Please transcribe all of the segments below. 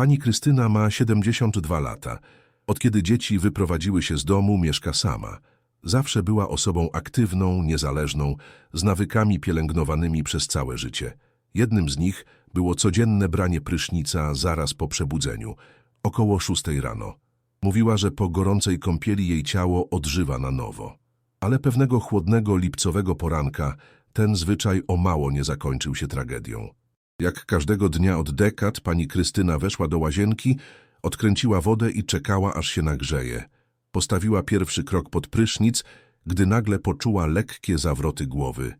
Pani Krystyna ma 72 lata. Od kiedy dzieci wyprowadziły się z domu, mieszka sama. Zawsze była osobą aktywną, niezależną, z nawykami pielęgnowanymi przez całe życie. Jednym z nich było codzienne branie prysznica zaraz po przebudzeniu, około szóstej rano. Mówiła, że po gorącej kąpieli jej ciało odżywa na nowo. Ale pewnego chłodnego lipcowego poranka ten zwyczaj o mało nie zakończył się tragedią. Jak każdego dnia od dekad pani Krystyna weszła do łazienki, odkręciła wodę i czekała, aż się nagrzeje. Postawiła pierwszy krok pod prysznic, gdy nagle poczuła lekkie zawroty głowy.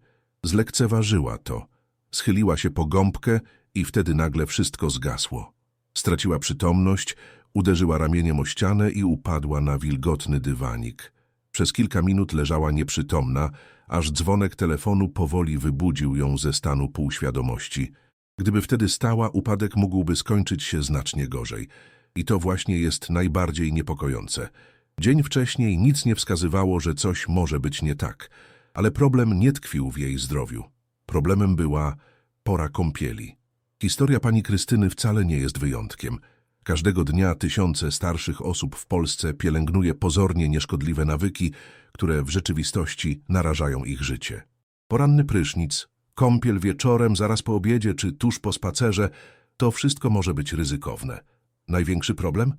Zlekceważyła to. Schyliła się po gąbkę i wtedy nagle wszystko zgasło. Straciła przytomność, uderzyła ramieniem o ścianę i upadła na wilgotny dywanik. Przez kilka minut leżała nieprzytomna, aż dzwonek telefonu powoli wybudził ją ze stanu półświadomości. Gdyby wtedy stała, upadek mógłby skończyć się znacznie gorzej. I to właśnie jest najbardziej niepokojące. Dzień wcześniej nic nie wskazywało, że coś może być nie tak, ale problem nie tkwił w jej zdrowiu. Problemem była pora kąpieli. Historia pani Krystyny wcale nie jest wyjątkiem. Każdego dnia tysiące starszych osób w Polsce pielęgnuje pozornie nieszkodliwe nawyki, które w rzeczywistości narażają ich życie. Poranny prysznic, kąpiel wieczorem, zaraz po obiedzie czy tuż po spacerze, to wszystko może być ryzykowne. Największy problem?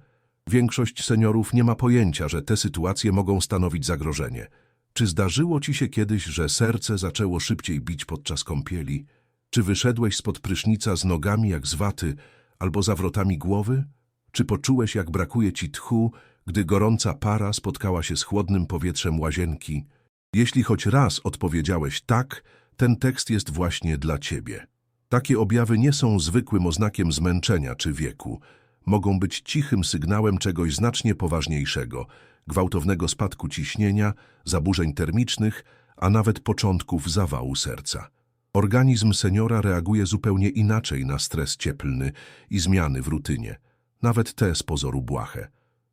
Większość seniorów nie ma pojęcia, że te sytuacje mogą stanowić zagrożenie. Czy zdarzyło ci się kiedyś, że serce zaczęło szybciej bić podczas kąpieli? Czy wyszedłeś spod prysznica z nogami jak z waty albo zawrotami głowy? Czy poczułeś, jak brakuje ci tchu, gdy gorąca para spotkała się z chłodnym powietrzem łazienki? Jeśli choć raz odpowiedziałeś tak, ten tekst jest właśnie dla ciebie. Takie objawy nie są zwykłym oznakiem zmęczenia czy wieku. Mogą być cichym sygnałem czegoś znacznie poważniejszego, gwałtownego spadku ciśnienia, zaburzeń termicznych, a nawet początków zawału serca. Organizm seniora reaguje zupełnie inaczej na stres cieplny i zmiany w rutynie, nawet te z pozoru błahe.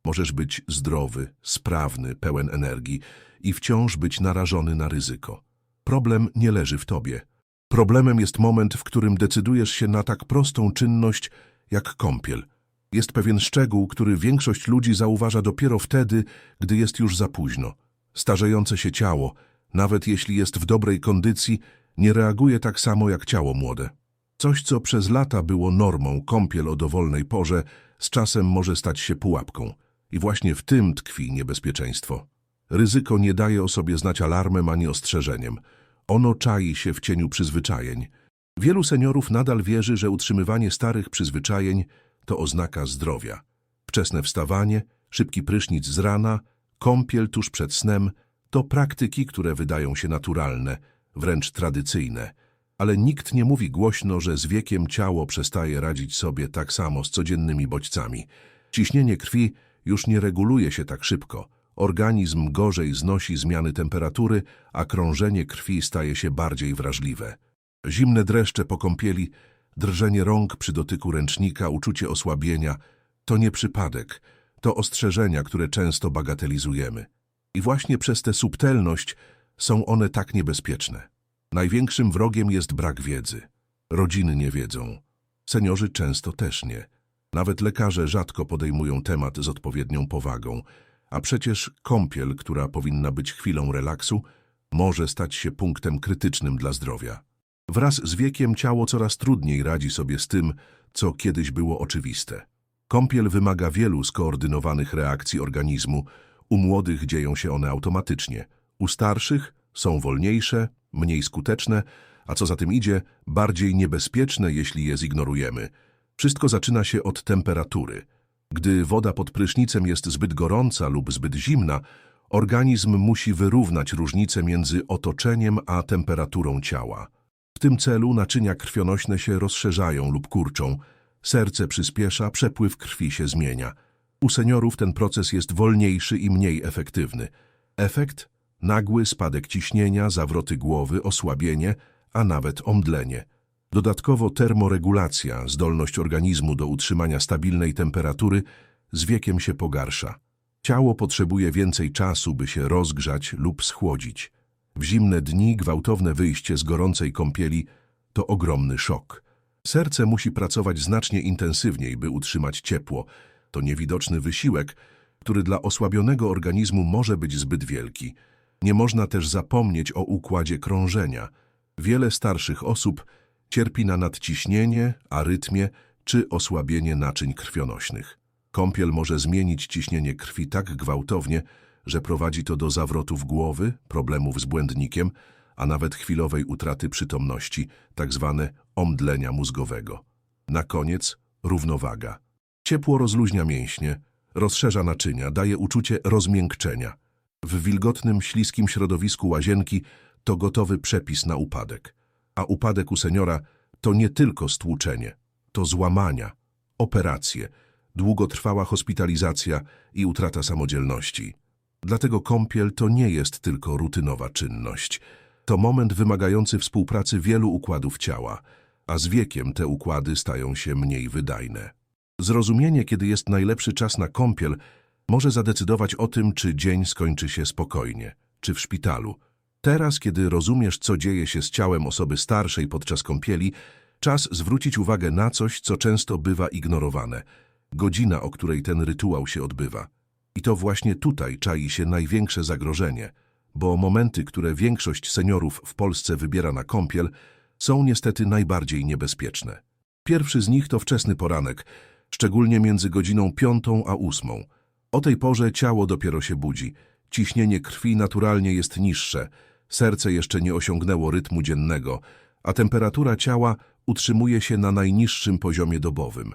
Możesz być zdrowy, sprawny, pełen energii i wciąż być narażony na ryzyko. Problem nie leży w tobie. Problemem jest moment, w którym decydujesz się na tak prostą czynność jak kąpiel. Jest pewien szczegół, który większość ludzi zauważa dopiero wtedy, gdy jest już za późno. Starzejące się ciało, nawet jeśli jest w dobrej kondycji, nie reaguje tak samo jak ciało młode. Coś, co przez lata było normą, kąpiel o dowolnej porze, z czasem może stać się pułapką. I właśnie w tym tkwi niebezpieczeństwo. Ryzyko nie daje o sobie znać alarmem ani ostrzeżeniem. Ono czai się w cieniu przyzwyczajeń. Wielu seniorów nadal wierzy, że utrzymywanie starych przyzwyczajeń to oznaka zdrowia. Wczesne wstawanie, szybki prysznic z rana, kąpiel tuż przed snem to praktyki, które wydają się naturalne, wręcz tradycyjne. Ale nikt nie mówi głośno, że z wiekiem ciało przestaje radzić sobie tak samo z codziennymi bodźcami. Ciśnienie krwi już nie reguluje się tak szybko. Organizm gorzej znosi zmiany temperatury, a krążenie krwi staje się bardziej wrażliwe. Zimne dreszcze po kąpieli, drżenie rąk przy dotyku ręcznika, uczucie osłabienia to nie przypadek, to ostrzeżenia, które często bagatelizujemy. I właśnie przez tę subtelność są one tak niebezpieczne. Największym wrogiem jest brak wiedzy. Rodziny nie wiedzą. Seniorzy często też nie. Nawet lekarze rzadko podejmują temat z odpowiednią powagą, a przecież kąpiel, która powinna być chwilą relaksu, może stać się punktem krytycznym dla zdrowia. Wraz z wiekiem ciało coraz trudniej radzi sobie z tym, co kiedyś było oczywiste. Kąpiel wymaga wielu skoordynowanych reakcji organizmu. U młodych dzieją się one automatycznie. U starszych są wolniejsze, mniej skuteczne, a co za tym idzie, bardziej niebezpieczne, jeśli je zignorujemy. Wszystko zaczyna się od temperatury. Gdy woda pod prysznicem jest zbyt gorąca lub zbyt zimna, organizm musi wyrównać różnicę między otoczeniem a temperaturą ciała. W tym celu naczynia krwionośne się rozszerzają lub kurczą, serce przyspiesza, przepływ krwi się zmienia. U seniorów ten proces jest wolniejszy i mniej efektywny. Efekt? Nagły spadek ciśnienia, zawroty głowy, osłabienie, a nawet omdlenie. Dodatkowo termoregulacja, zdolność organizmu do utrzymania stabilnej temperatury, z wiekiem się pogarsza. Ciało potrzebuje więcej czasu, by się rozgrzać lub schłodzić. W zimne dni gwałtowne wyjście z gorącej kąpieli to ogromny szok. Serce musi pracować znacznie intensywniej, by utrzymać ciepło. To niewidoczny wysiłek, który dla osłabionego organizmu może być zbyt wielki. Nie można też zapomnieć o układzie krążenia. Wiele starszych osób cierpi na nadciśnienie, arytmię czy osłabienie naczyń krwionośnych. Kąpiel może zmienić ciśnienie krwi tak gwałtownie, że prowadzi to do zawrotów głowy, problemów z błędnikiem, a nawet chwilowej utraty przytomności, tak zwane omdlenia mózgowego. Na koniec równowaga. Ciepło rozluźnia mięśnie, rozszerza naczynia, daje uczucie rozmiękczenia. W wilgotnym, śliskim środowisku łazienki to gotowy przepis na upadek. A upadek u seniora to nie tylko stłuczenie, to złamania, operacje, długotrwała hospitalizacja i utrata samodzielności. Dlatego kąpiel to nie jest tylko rutynowa czynność. To moment wymagający współpracy wielu układów ciała, a z wiekiem te układy stają się mniej wydajne. Zrozumienie, kiedy jest najlepszy czas na kąpiel, może zadecydować o tym, czy dzień skończy się spokojnie, czy w szpitalu. Teraz, kiedy rozumiesz, co dzieje się z ciałem osoby starszej podczas kąpieli, czas zwrócić uwagę na coś, co często bywa ignorowane. Godzina, o której ten rytuał się odbywa. I to właśnie tutaj czai się największe zagrożenie, bo momenty, które większość seniorów w Polsce wybiera na kąpiel, są niestety najbardziej niebezpieczne. Pierwszy z nich to wczesny poranek, szczególnie między godziną piątą a ósmą. O tej porze ciało dopiero się budzi, ciśnienie krwi naturalnie jest niższe, serce jeszcze nie osiągnęło rytmu dziennego, a temperatura ciała utrzymuje się na najniższym poziomie dobowym.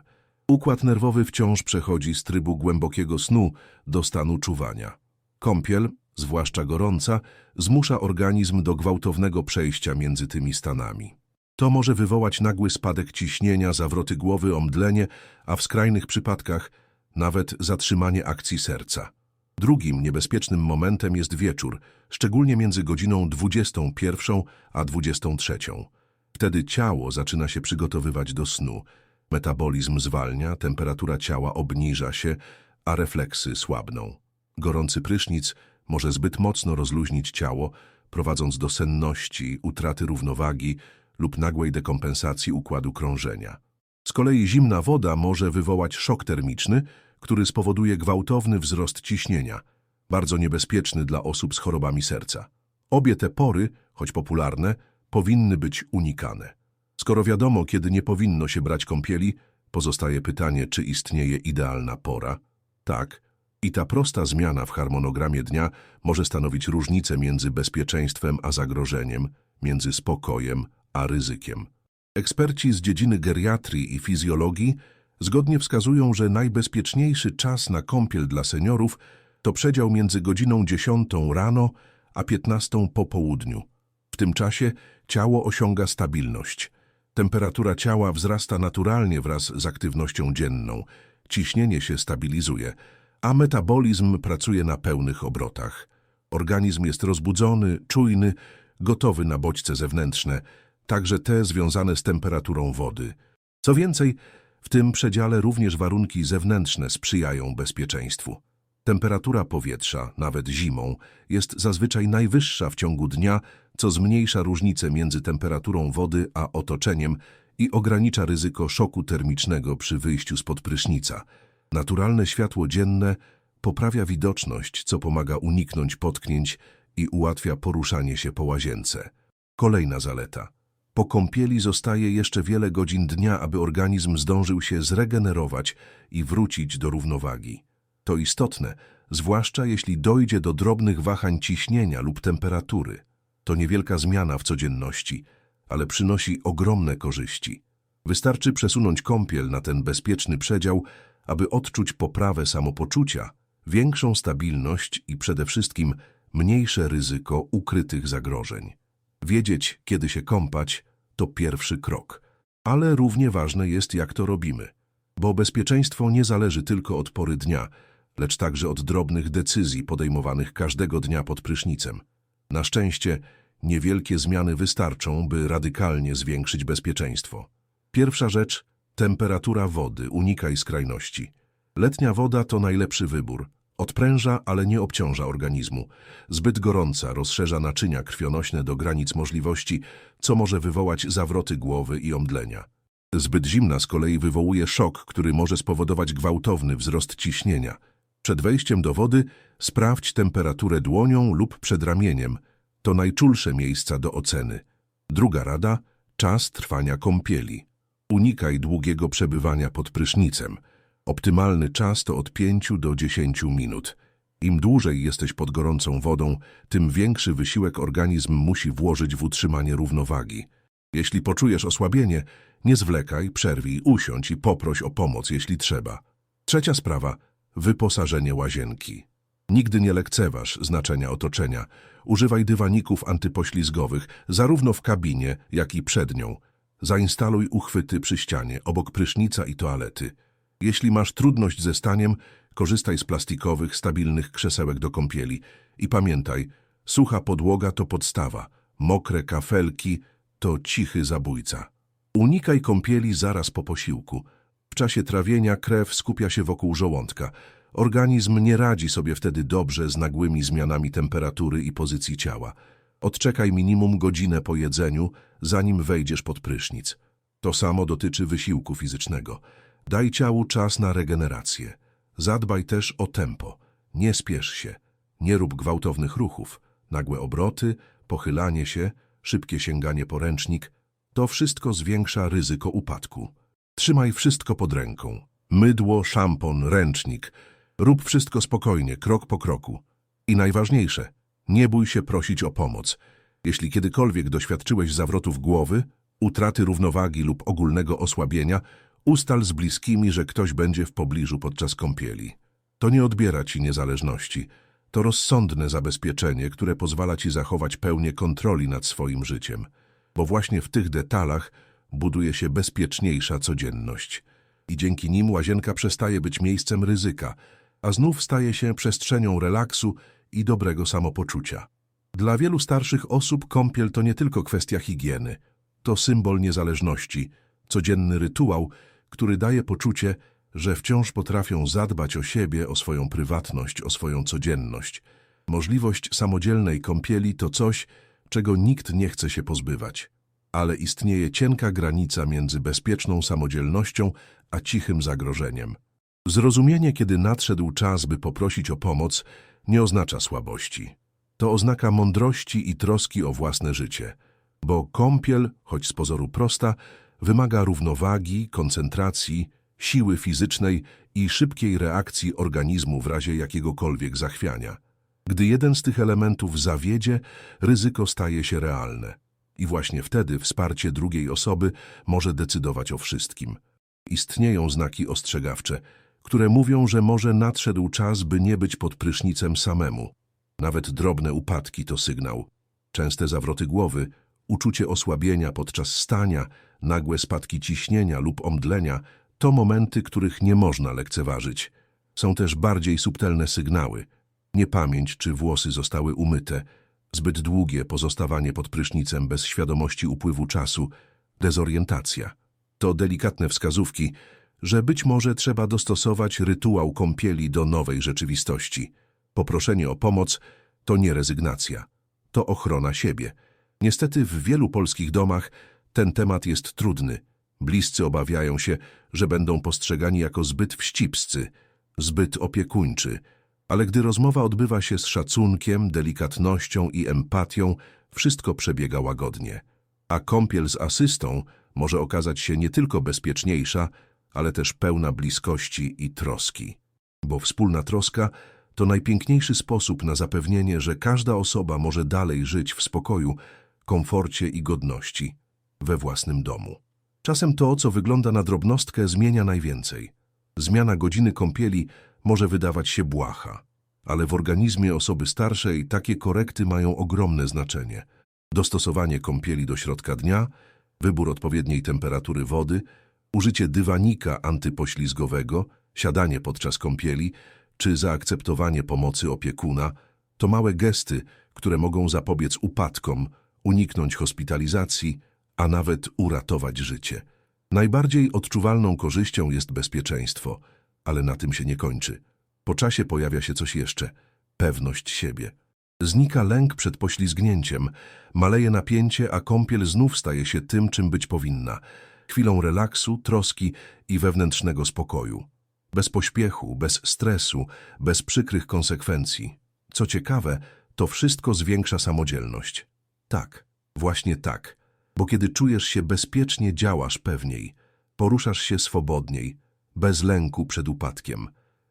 Układ nerwowy wciąż przechodzi z trybu głębokiego snu do stanu czuwania. Kąpiel, zwłaszcza gorąca, zmusza organizm do gwałtownego przejścia między tymi stanami. To może wywołać nagły spadek ciśnienia, zawroty głowy, omdlenie, a w skrajnych przypadkach nawet zatrzymanie akcji serca. Drugim niebezpiecznym momentem jest wieczór, szczególnie między godziną 21 a 23. Wtedy ciało zaczyna się przygotowywać do snu. Metabolizm zwalnia, temperatura ciała obniża się, a refleksy słabną. Gorący prysznic może zbyt mocno rozluźnić ciało, prowadząc do senności, utraty równowagi lub nagłej dekompensacji układu krążenia. Z kolei zimna woda może wywołać szok termiczny, który spowoduje gwałtowny wzrost ciśnienia, bardzo niebezpieczny dla osób z chorobami serca. Obie te pory, choć popularne, powinny być unikane. Skoro wiadomo, kiedy nie powinno się brać kąpieli, pozostaje pytanie, czy istnieje idealna pora. Tak, i ta prosta zmiana w harmonogramie dnia może stanowić różnicę między bezpieczeństwem a zagrożeniem, między spokojem a ryzykiem. Eksperci z dziedziny geriatrii i fizjologii zgodnie wskazują, że najbezpieczniejszy czas na kąpiel dla seniorów to przedział między godziną 10 rano a 15 po południu. W tym czasie ciało osiąga stabilność. Temperatura ciała wzrasta naturalnie wraz z aktywnością dzienną, ciśnienie się stabilizuje, a metabolizm pracuje na pełnych obrotach. Organizm jest rozbudzony, czujny, gotowy na bodźce zewnętrzne, także te związane z temperaturą wody. Co więcej, w tym przedziale również warunki zewnętrzne sprzyjają bezpieczeństwu. Temperatura powietrza, nawet zimą, jest zazwyczaj najwyższa w ciągu dnia, co zmniejsza różnicę między temperaturą wody a otoczeniem i ogranicza ryzyko szoku termicznego przy wyjściu spod prysznica. Naturalne światło dzienne poprawia widoczność, co pomaga uniknąć potknięć i ułatwia poruszanie się po łazience. Kolejna zaleta. Po kąpieli zostaje jeszcze wiele godzin dnia, aby organizm zdążył się zregenerować i wrócić do równowagi. To istotne, zwłaszcza jeśli dojdzie do drobnych wahań ciśnienia lub temperatury. To niewielka zmiana w codzienności, ale przynosi ogromne korzyści. Wystarczy przesunąć kąpiel na ten bezpieczny przedział, aby odczuć poprawę samopoczucia, większą stabilność i przede wszystkim mniejsze ryzyko ukrytych zagrożeń. Wiedzieć, kiedy się kąpać, to pierwszy krok. Ale równie ważne jest, jak to robimy. Bo bezpieczeństwo nie zależy tylko od pory dnia, lecz także od drobnych decyzji podejmowanych każdego dnia pod prysznicem. Na szczęście niewielkie zmiany wystarczą, by radykalnie zwiększyć bezpieczeństwo. Pierwsza rzecz – temperatura wody, unikaj skrajności. Letnia woda to najlepszy wybór. Odpręża, ale nie obciąża organizmu. Zbyt gorąca rozszerza naczynia krwionośne do granic możliwości, co może wywołać zawroty głowy i omdlenia. Zbyt zimna z kolei wywołuje szok, który może spowodować gwałtowny wzrost ciśnienia. Przed wejściem do wody sprawdź temperaturę dłonią lub przedramieniem. To najczulsze miejsca do oceny. Druga rada – czas trwania kąpieli. Unikaj długiego przebywania pod prysznicem. Optymalny czas to od 5 do 10 minut. Im dłużej jesteś pod gorącą wodą, tym większy wysiłek organizm musi włożyć w utrzymanie równowagi. Jeśli poczujesz osłabienie, nie zwlekaj, przerwij, usiądź i poproś o pomoc, jeśli trzeba. Trzecia sprawa – wyposażenie łazienki. Nigdy nie lekceważ znaczenia otoczenia. Używaj dywaników antypoślizgowych, zarówno w kabinie, jak i przed nią. Zainstaluj uchwyty przy ścianie, obok prysznica i toalety. Jeśli masz trudność ze staniem, korzystaj z plastikowych, stabilnych krzesełek do kąpieli. I pamiętaj, sucha podłoga to podstawa, mokre kafelki to cichy zabójca. Unikaj kąpieli zaraz po posiłku. W czasie trawienia krew skupia się wokół żołądka. Organizm nie radzi sobie wtedy dobrze z nagłymi zmianami temperatury i pozycji ciała. Odczekaj minimum godzinę po jedzeniu, zanim wejdziesz pod prysznic. To samo dotyczy wysiłku fizycznego. Daj ciału czas na regenerację. Zadbaj też o tempo. Nie spiesz się. Nie rób gwałtownych ruchów. Nagłe obroty, pochylanie się, szybkie sięganie po ręcznik – to wszystko zwiększa ryzyko upadku. Trzymaj wszystko pod ręką. Mydło, szampon, ręcznik. Rób wszystko spokojnie, krok po kroku. I najważniejsze, nie bój się prosić o pomoc. Jeśli kiedykolwiek doświadczyłeś zawrotów głowy, utraty równowagi lub ogólnego osłabienia, ustal z bliskimi, że ktoś będzie w pobliżu podczas kąpieli. To nie odbiera ci niezależności. To rozsądne zabezpieczenie, które pozwala ci zachować pełnię kontroli nad swoim życiem. Bo właśnie w tych detalach buduje się bezpieczniejsza codzienność. I dzięki nim łazienka przestaje być miejscem ryzyka, a znów staje się przestrzenią relaksu i dobrego samopoczucia. Dla wielu starszych osób kąpiel to nie tylko kwestia higieny. To symbol niezależności, codzienny rytuał, który daje poczucie, że wciąż potrafią zadbać o siebie, o swoją prywatność, o swoją codzienność. Możliwość samodzielnej kąpieli to coś, czego nikt nie chce się pozbywać. Ale istnieje cienka granica między bezpieczną samodzielnością a cichym zagrożeniem. Zrozumienie, kiedy nadszedł czas, by poprosić o pomoc, nie oznacza słabości. To oznaka mądrości i troski o własne życie, bo kąpiel, choć z pozoru prosta, wymaga równowagi, koncentracji, siły fizycznej i szybkiej reakcji organizmu w razie jakiegokolwiek zachwiania. Gdy jeden z tych elementów zawiedzie, ryzyko staje się realne. I właśnie wtedy wsparcie drugiej osoby może decydować o wszystkim. Istnieją znaki ostrzegawcze, które mówią, że może nadszedł czas, by nie być pod prysznicem samemu. Nawet drobne upadki to sygnał. Częste zawroty głowy, uczucie osłabienia podczas stania, nagłe spadki ciśnienia lub omdlenia to momenty, których nie można lekceważyć. Są też bardziej subtelne sygnały. Niepamięć czy włosy zostały umyte, zbyt długie pozostawanie pod prysznicem bez świadomości upływu czasu, dezorientacja. To delikatne wskazówki, że być może trzeba dostosować rytuał kąpieli do nowej rzeczywistości. Poproszenie o pomoc to nie rezygnacja, to ochrona siebie. Niestety w wielu polskich domach ten temat jest trudny. Bliscy obawiają się, że będą postrzegani jako zbyt wścibscy, zbyt opiekuńczy, ale gdy rozmowa odbywa się z szacunkiem, delikatnością i empatią, wszystko przebiega łagodnie. A kąpiel z asystą może okazać się nie tylko bezpieczniejsza, ale też pełna bliskości i troski. Bo wspólna troska to najpiękniejszy sposób na zapewnienie, że każda osoba może dalej żyć w spokoju, komforcie i godności we własnym domu. Czasem to, co wygląda na drobnostkę, zmienia najwięcej. Zmiana godziny kąpieli może wydawać się błaha, ale w organizmie osoby starszej takie korekty mają ogromne znaczenie. Dostosowanie kąpieli do środka dnia, wybór odpowiedniej temperatury wody, użycie dywanika antypoślizgowego, siadanie podczas kąpieli czy zaakceptowanie pomocy opiekuna to małe gesty, które mogą zapobiec upadkom, uniknąć hospitalizacji, a nawet uratować życie. Najbardziej odczuwalną korzyścią jest bezpieczeństwo, ale na tym się nie kończy. Po czasie pojawia się coś jeszcze – pewność siebie. Znika lęk przed poślizgnięciem, maleje napięcie, a kąpiel znów staje się tym, czym być powinna – chwilą relaksu, troski i wewnętrznego spokoju. Bez pośpiechu, bez stresu, bez przykrych konsekwencji. Co ciekawe, to wszystko zwiększa samodzielność. Tak, właśnie tak, bo kiedy czujesz się bezpiecznie, działasz pewniej, poruszasz się swobodniej, bez lęku przed upadkiem.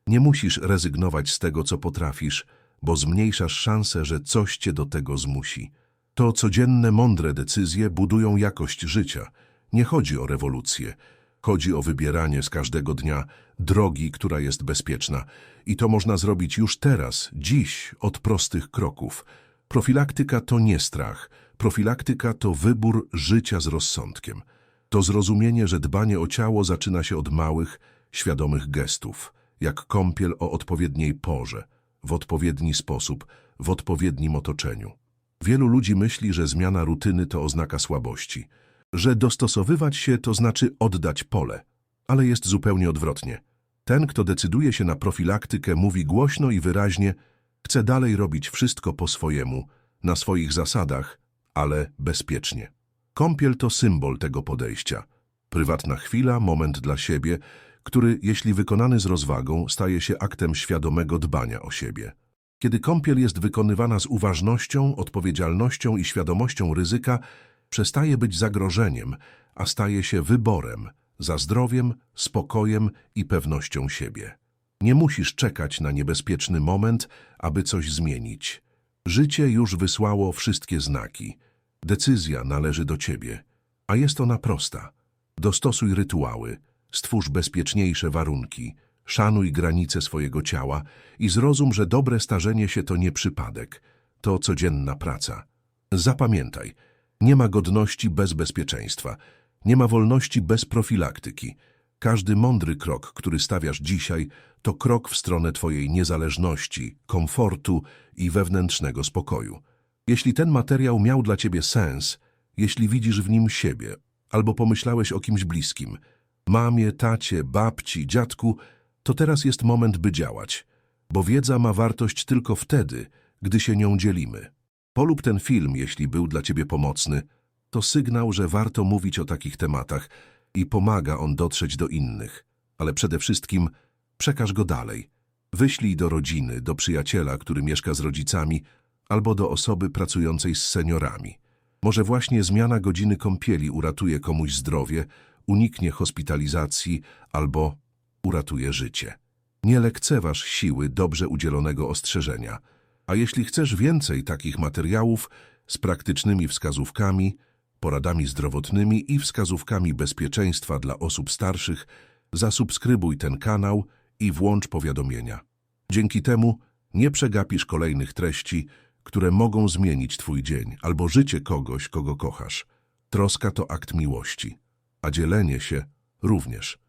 Nie musisz rezygnować z tego, co potrafisz, bo zmniejszasz szansę, że coś cię do tego zmusi. To codzienne, mądre decyzje budują jakość życia. Nie chodzi o rewolucję. Chodzi o wybieranie z każdego dnia drogi, która jest bezpieczna. I to można zrobić już teraz, dziś, od prostych kroków. Profilaktyka to nie strach. Profilaktyka to wybór życia z rozsądkiem. To zrozumienie, że dbanie o ciało zaczyna się od małych, świadomych gestów, jak kąpiel o odpowiedniej porze, w odpowiedni sposób, w odpowiednim otoczeniu. Wielu ludzi myśli, że zmiana rutyny to oznaka słabości, że dostosowywać się to znaczy oddać pole, ale jest zupełnie odwrotnie. Ten, kto decyduje się na profilaktykę, mówi głośno i wyraźnie, chce dalej robić wszystko po swojemu, na swoich zasadach, ale bezpiecznie. Kąpiel to symbol tego podejścia. Prywatna chwila, moment dla siebie, który, jeśli wykonany z rozwagą, staje się aktem świadomego dbania o siebie. Kiedy kąpiel jest wykonywana z uważnością, odpowiedzialnością i świadomością ryzyka, przestaje być zagrożeniem, a staje się wyborem za zdrowiem, spokojem i pewnością siebie. Nie musisz czekać na niebezpieczny moment, aby coś zmienić. Życie już wysłało wszystkie znaki. Decyzja należy do ciebie, a jest ona prosta. Dostosuj rytuały, stwórz bezpieczniejsze warunki, szanuj granice swojego ciała i zrozum, że dobre starzenie się to nie przypadek, to codzienna praca. Zapamiętaj, nie ma godności bez bezpieczeństwa, nie ma wolności bez profilaktyki. Każdy mądry krok, który stawiasz dzisiaj, to krok w stronę Twojej niezależności, komfortu i wewnętrznego spokoju. Jeśli ten materiał miał dla Ciebie sens, jeśli widzisz w nim siebie, albo pomyślałeś o kimś bliskim, mamie, tacie, babci, dziadku, to teraz jest moment, by działać, bo wiedza ma wartość tylko wtedy, gdy się nią dzielimy. Polub ten film, jeśli był dla Ciebie pomocny. To sygnał, że warto mówić o takich tematach i pomaga on dotrzeć do innych. Ale przede wszystkim przekaż go dalej. Wyślij do rodziny, do przyjaciela, który mieszka z rodzicami, albo do osoby pracującej z seniorami. Może właśnie zmiana godziny kąpieli uratuje komuś zdrowie, uniknie hospitalizacji albo uratuje życie. Nie lekceważ siły dobrze udzielonego ostrzeżenia. A jeśli chcesz więcej takich materiałów z praktycznymi wskazówkami, poradami zdrowotnymi i wskazówkami bezpieczeństwa dla osób starszych, zasubskrybuj ten kanał i włącz powiadomienia. Dzięki temu nie przegapisz kolejnych treści, które mogą zmienić Twój dzień albo życie kogoś, kogo kochasz. Troska to akt miłości, a dzielenie się również.